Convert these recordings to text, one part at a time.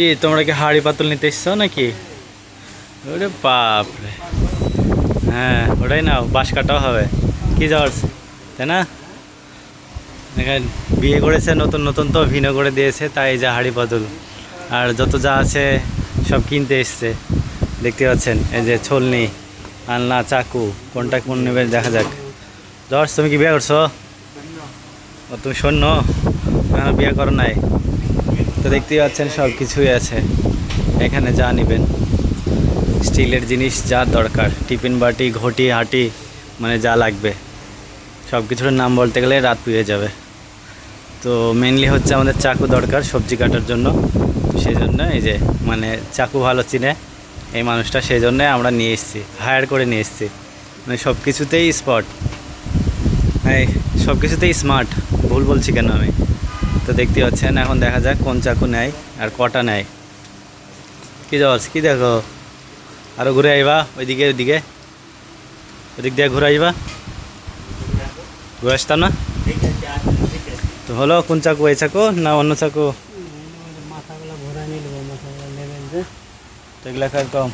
কি, তোমরা কি হাড়ি পাতল নিতে এসছো নাকি? ওরে বাপরে। হ্যাঁ ওটাই না বাঁশ কাটাও হবে। কি জর্জ, তাই না? এখানে বিয়ে করেছে, নতুন নতুন তো ভিন্ন করে দিয়েছে, তাই যে হাড়ি পাতল। আর যত যা আছে, সব কিনতে এসছে। দেখতে পাচ্ছেন, এই যে ছলনি, আলনা, চাকু, কোনটা কোন নেবে দেখা যাক। জর্জ, তুমি কি বিয়ে করছ? ও, তুমি শূন্য না, বিয়ে করো নাই। তো দেখতেই পাচ্ছেন সব কিছুই আছে। এখানে যা নেবেন। স্টিলের জিনিস যা দরকার, টিফিন বাটি, ঘটি, হাঁটি মানে যা লাগবে। সব কিছুর নাম বলতে গেলে রাত পুড়ে যাবে। তো মেনলি হচ্ছে আমাদের চাকু দরকার সবজি কাটার জন্য। সেই জন্য এই যে মানে চাকু ভালো চিনে এই মানুষটা, সেই জন্যে আমরা নিয়ে এসেছি হায়ার করে নিয়ে এসেছি। মানে সব কিছুতেই স্পট এই, সব কিছুতেই স্মার্ট ভুল বলছি কেন আমি? তো দেখতে পাচ্ছেন এখন দেখা যাক কোন চাকু নেয় আর কটা নেয়। কি যাওয়াস কি দেখো? আরও ঘুরে আইবা ওইদিকে ওইদিকে। ওইদিক দিয়ে ঘুরে আইবা। ঘুরে আসতাম না? তো হলো কোন চাকু এই চাকু না অন্য চাকু? এগুলো কম?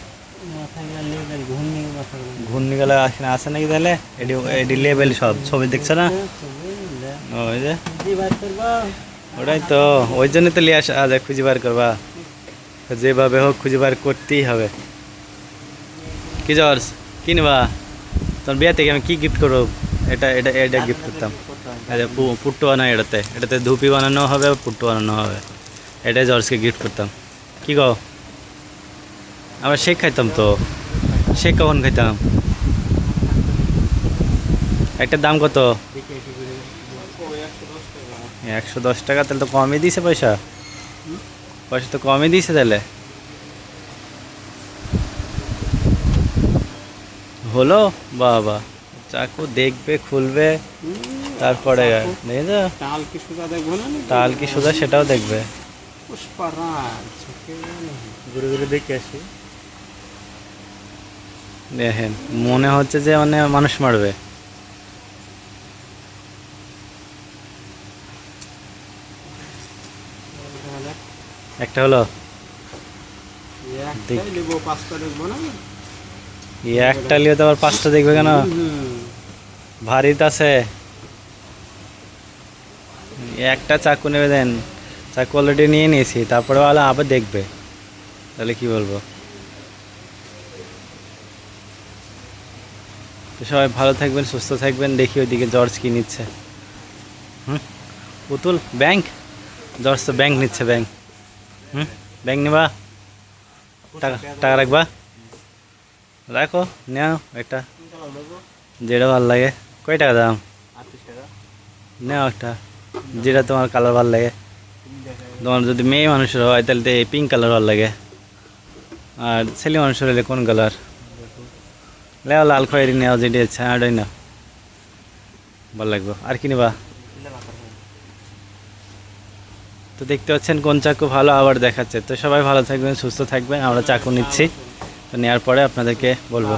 ঘূর্ণি গেলে এখানে আছে নাকি তাহলে? এডি এডি লেভেল সব ছবি দেখছ না? ওই যে। বুঝি বার করব। ওটাই তো, ওই জন্য তো লিয়ে আসা আজ খুঁজে বার করবা। যেভাবে হোক খুঁজে বার করতেই হবে। কি জর্জ, কি নেবা? তোর বিয়ে থেকে আমি কি গিফট করব? এটা এটা এটা গিফট করতাম। পুট্টু বানাই এটাতে। এটাতে ধুপি বানানো হবে, পুট্টু বানানো হবে। এটাই জর্জকে গিফট করতাম। কি গো আমরা শেক খাইতাম তো। শেক কখন খাইতাম? একটা দাম কত? একশো দশ টাকা তাহলে তো কমই দিয়েছে পয়সা। পয়সা তো কমই দিয়েছে তাহলে। হলো? বাবা চাকু দেখবে খুলবে তারপরে টাল কি সুদা দেখব না তাল কি সোজা সেটাও দেখবে। ঘুরে ঘুরে দেখে আসি। দেখেন মনে হচ্ছে যে মানে মানুষ মারবে। একটা হলো। একটা লিয়ে তো আবার পাঁচটা দেখবে কেন। ভারীত আছে। একটা চাকু নেবে দেন। চাকু অলরেডি নিয়ে নিয়েছি তারপরে বলো আবার দেখবে। তাহলে কি বলব? তো সবাই ভালো থাকবেন সুস্থ থাকবেন। দেখি ওইদিকে জর্জ কি নিচ্ছে। হুম? পুতুল ব্যাংক? জর্জ তো ব্যাংক নিচ্ছে ব্যাংক। হুম ব্যাংক নেবা। টাকা টাকা রাখবা। রাখো নেও একটা। যেটা ভালো লাগে। কয় টাকা দাম? নেও একটা। যেটা তোমার কালার ভালো লাগে। তোমার যদি মেয়ে মানুষের হয়, তাহলে তো এই পিঙ্ক কালার ভালো লাগে। আর ছেলে মানুষের হলে কোন কালার লেও লাল খয়েরি নেও যেটা ইচ্ছা ওটাই না ভালো লাগবে। আর কি নেবা? তো দেখতে পাচ্ছেন কোন চাকু ভালো আবার দেখাচ্ছে। তো সবাই ভালো থাকবেন, সুস্থ থাকবেন, আমরা চাকু নিচ্ছি। তো নেওয়ার পরে আপনাদেরকে বলব।